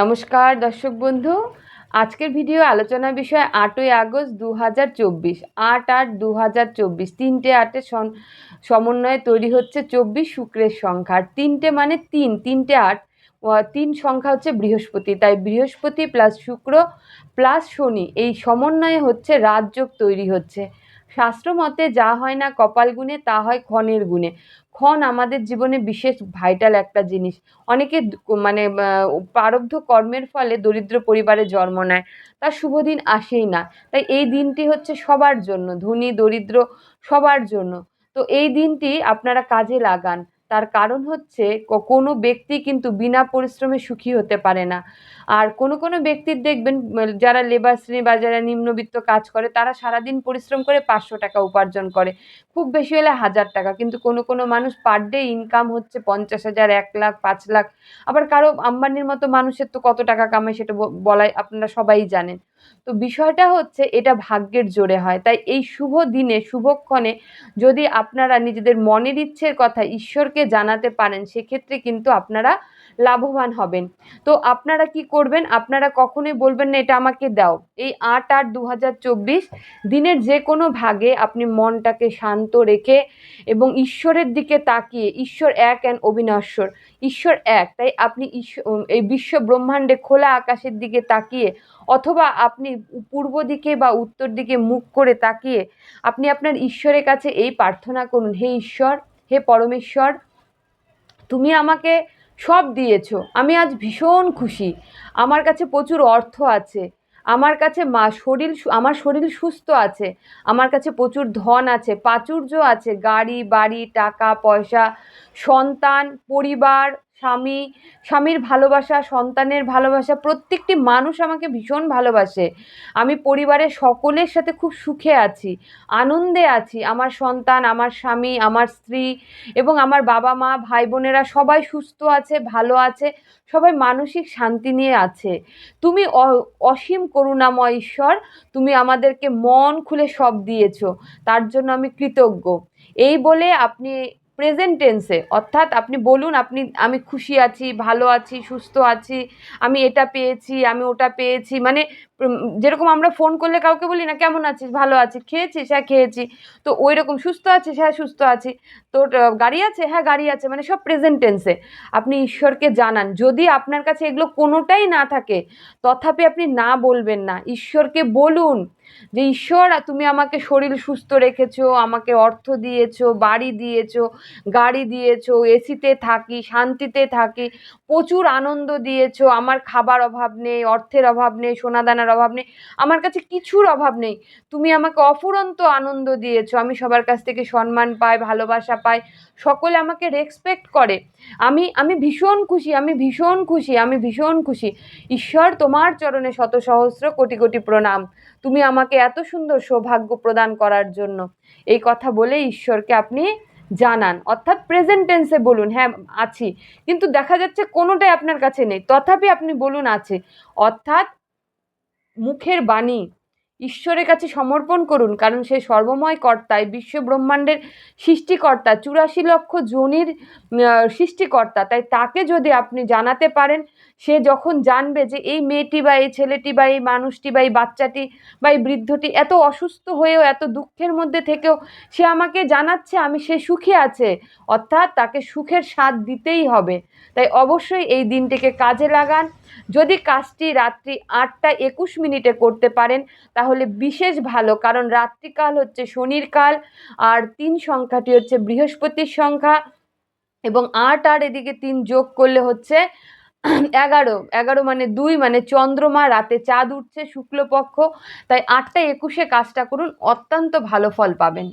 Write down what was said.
নমস্কার, দর্শক বন্ধু। আজকের ভিডিও আলোচনার বিষয় আটই আগস্ট দু হাজার চব্বিশ। আট আট দু হাজার চব্বিশ। তিনটে আটের সমন্বয়ে তৈরি হচ্ছে চব্বিশ শুক্রের সংখ্যা। আর তিনটে মানে তিন। তিনটে আট তিন সংখ্যা হচ্ছে বৃহস্পতি। তাই বৃহস্পতি প্লাস শুক্র প্লাস শনি এই সমন্বয়ে হচ্ছে রাজযোগ তৈরি হচ্ছে। শাস্ত্র মতে যা হয় না কপাল গুণে, তা হয় ক্ষণের গুণে। ক্ষণ আমাদের জীবনে বিশেষ ভাইটাল একটা জিনিস। অনেকে মানে প্রারব্ধ কর্মের ফলে দরিদ্র পরিবারে জন্ম নেয়, তার শুভ দিন আসেই না। তাই এই দিনটি হচ্ছে সবার জন্য, ধনী, দরিদ্র সবার জন্য। তো এই দিনটি আপনারা কাজে লাগান। তার কারণ হচ্ছে কোনো ব্যক্তি কিন্তু বিনা পরিশ্রমে সুখী হতে পারে না। আর কোনো কোনো ব্যক্তির দেখবেন যারা লেবার শ্রেণি বা যারা নিম্নবিত্ত কাজ করে, তারা সারাদিন পরিশ্রম করে পাঁচশো টাকা উপার্জন করে। খুব বেশি হলে হাজার টাকা। কিন্তু কোনো কোনো মানুষ পার ডে ইনকাম হচ্ছে পঞ্চাশ হাজার, এক লাখ, পাঁচ লাখ। আবার কারও আম্বানির মতো মানুষের তো কত টাকা কামায় সেটা বলাই আপনারা সবাই জানেন। তো বিষয়টা হচ্ছে এটা ভাগ্যের জোরে হয়। তাই এই শুভ দিনে শুভক্ষণে যদি আপনারা নিজেদের মনের ইচ্ছের কথা ঈশ্বরকে জানাতে পারেন, সেক্ষেত্রে কিন্তু আপনারা লাভবান হবেন। তো আপনারা কি করবেন? আপনারা কখনোই বলবেন না, এটা আমাকে দাও। এই আট আট দু দিনের যে কোনো ভাগে আপনি মনটাকে শান্ত রেখে এবং ঈশ্বরের দিকে তাকিয়ে, ঈশ্বর এক অ্যান্ড অবিনশ্বর, ঈশ্বর এক। তাই আপনি এই বিশ্ব ব্রহ্মাণ্ডে খোলা আকাশের দিকে তাকিয়ে অথবা আপনি পূর্ব দিকে বা উত্তর দিকে মুখ করে তাকিয়ে আপনি আপনার ঈশ্বরের কাছে এই প্রার্থনা করুন, হে ঈশ্বর, হে পরমেশ্বর, তুমি আমাকে সব দিয়েছ। আমি আজ ভীষণ খুশি। আমার কাছে প্রচুর অর্থ আছে। আমার কাছে মা শরীর আমার শরীর সুস্থ আছে। আমার কাছে প্রচুর ধন আছে প্রাচুর্য আছে। গাড়ি, বাড়ি, টাকা, পয়সা, সন্তান, পরিবার স্বামী, স্বামীর ভালোবাসা, সন্তানের ভালোবাসা, প্রত্যেকটি মানুষ আমাকে ভীষণ ভালোবাসে। আমি পরিবারের সকলের সাথে খুব সুখে আছি, আনন্দে আছি। আমার সন্তান, আমার স্বামী, আমার স্ত্রী এবং আমার বাবা মা, ভাই বোনেরা সবাই সুস্থ আছে, ভালো আছে, সবাই মানসিক শান্তি নিয়ে আছে। তুমি অসীম করুণাময় ঈশ্বর, তুমি আমাদেরকে মন খুলে সব দিয়েছ, তার জন্য আমি কৃতজ্ঞ। এই বলে আপনি প্রেজেন্ট টেন্সে অর্থাৎ আপনি বলুন, আপনি, আমি খুশি আছি, ভালো আছি, সুস্থ আছি, আমি এটা পেয়েছি, আমি ওটা পেয়েছি। মানে যেরকম আমরা ফোন করলে কাউকে বলি না, কেমন আছিস? ভালো আছিস? খেয়েছিস? হ্যাঁ খেয়েছি। তো ওই রকম সুস্থ আছিস? হ্যাঁ সুস্থ আছি। তোর গাড়ি আছে? হ্যাঁ গাড়ি আছে। মানে সব প্রেজেন্ট টেন্সে আপনি ঈশ্বরকে জানান। যদি আপনার কাছে এগুলো কোনোটাই না থাকে, তথাপি আপনি না বলবেন না। ঈশ্বরকে বলুন যে, ঈশ্বর, তুমি আমাকে শরীর সুস্থ রেখেছো, আমাকে অর্থ দিয়েছ, বাড়ি দিয়েছ, গাড়ি দিয়েছ, এসিতে থাকি, শান্তিতে থাকি, প্রচুর আনন্দ দিয়েছ, আমার খাবার অভাব নেই, অর্থের অভাব নেই, সোনাদানার অভাব নেই। আমার কাছে কিছুর অভাব নেই। তুমি আমাকে অফুরন্ত আনন্দ দিয়েছ। আমি সবার কাছ থেকে সম্মান পাই, ভালোবাসা পাই। সকলে আমাকে রেসপেক্ট করে। আমি আমি ভীষণ খুশি, আমি ভীষণ খুশি, আমি ভীষণ খুশি। ঈশ্বর তোমার চরণে শত সহস্র কোটি কোটি প্রণাম। তুমি আমাকে এত সুন্দর সৌভাগ্য প্রদান করার জন্য। এই কথা বলে ঈশ্বরকে আপনি জানান। অর্থাৎ প্রেজেন্ট টেন্সে বলুন হ্যাঁ আছি। কিন্তু দেখা যাচ্ছে কোনোটাই আপনার কাছে নেই। তথাপি আপনি বলুন, আছে। অর্থাৎ মুখের বাণী ঈশ্বরের কাছে সমর্পণ করুন, কারণ সে সর্বময় কর্তায় বিশ্ব ব্রহ্মাণ্ডের সৃষ্টিকর্তা, চুরাশি লক্ষ জনির সৃষ্টিকর্তা। তাই তাকে যদি আপনি জানাতে পারেন, সে যখন জানবে যে এই মেয়েটি বা এই ছেলেটি বা এই মানুষটি বা এই বাচ্চাটি বা এই বৃদ্ধটি এত অসুস্থ হয়েও, এত দুঃখের মধ্যে থেকেও সে আমাকে জানাচ্ছে, আমি সে সুখে আছে, অর্থাৎ তাকে সুখের স্বাদ দিতেই হবে। তাই অবশ্যই এই দিনটিকে কাজে লাগান। যদি কাজটি রাত্রি আটটা একুশ মিনিটে করতে পারেন, তাহলে বিশেষ ভালো, কারণ রাত্রিকাল হচ্ছে শনির কাল, আর তিন সংখ্যাটি হচ্ছে বৃহস্পতির সংখ্যা, এবং আট আর এদিকে তিন যোগ করলে হচ্ছে এগারো। এগারো মানে দুই মানে চন্দ্রমা, রাতে চাঁদ উঠছে, শুক্লপক্ষ, তাই আটটা একুশে কাজটা করুন, অত্যন্ত ভালো ফল পাবেন।